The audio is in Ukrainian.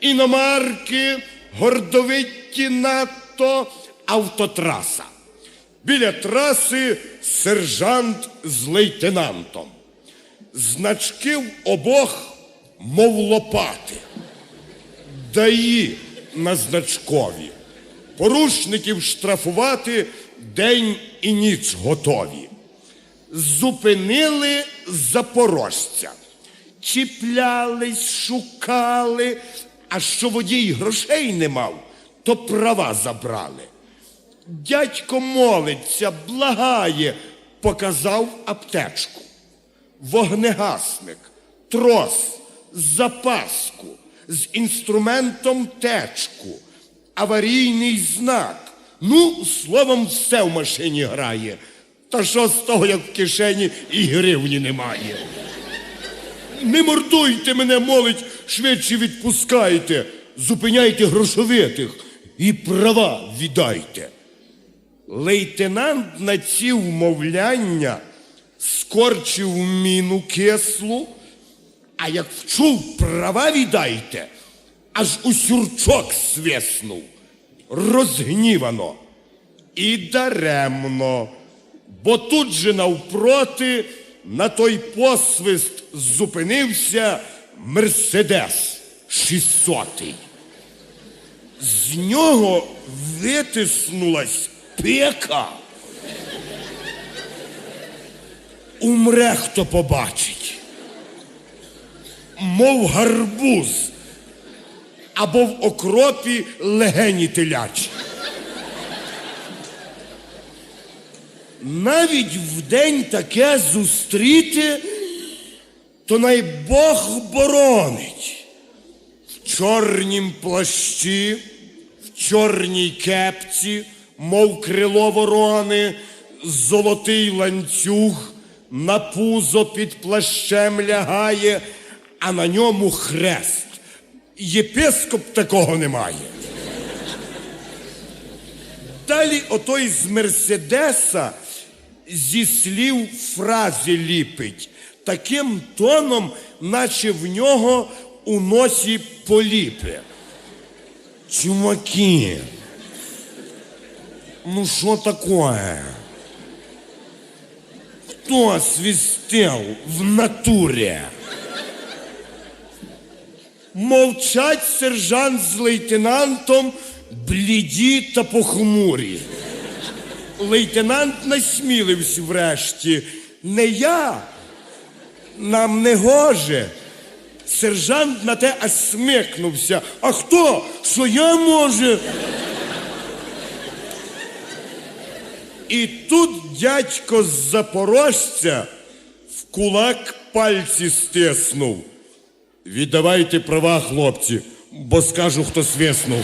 іномарки, гордовиті надто, автотраса. Біля траси сержант з лейтенантом. Значки в обох, мов лопати. Даї на значкові. Порушників штрафувати день і ніч готові. Зупинили запорожця. Чіплялись, шукали, а що водій грошей не мав, то права забрали. Дядько молиться, благає, показав аптечку. Вогнегасник, трос, запаску, з інструментом течку, аварійний знак. Ну, словом, все в машині грає. Та що з того, як в кишені і гривні немає? Не мордуйте мене, молить, швидше відпускайте, зупиняйте грошовитих і права віддайте. Лейтенант на ці вмовляння скорчив міну кислу, а як вчув права віддайте, аж у сюрчок свиснув, розгнівано і даремно, бо тут же навпроти на той посвист зупинився Мерседес 600. З нього витиснулась пика. Умре, хто побачить. Мов гарбуз або в окропі легені телячі. Навіть в день таке зустріти, то най Бог боронить. В чорнім плащі, в чорній кепці, мов крило ворони, золотий ланцюг, на пузо під плащем лягає, а на ньому хрест. Єпископ такого немає. Далі отой з Мерседеса зі слів фрази ліпить, таким тоном, наче в нього у носі поліпи. Чуваки, ну що таке? Хто свистел в натурі? Мовчать сержант з лейтенантом, бліді та похмурі. Лейтенант насмілився врешті. Не я, нам не гоже. Сержант на те аж. А хто? Що я може? І тут дядько з запорожця в кулак пальці стиснув. Віддавайте права, хлопці, бо скажу, хто свиснув.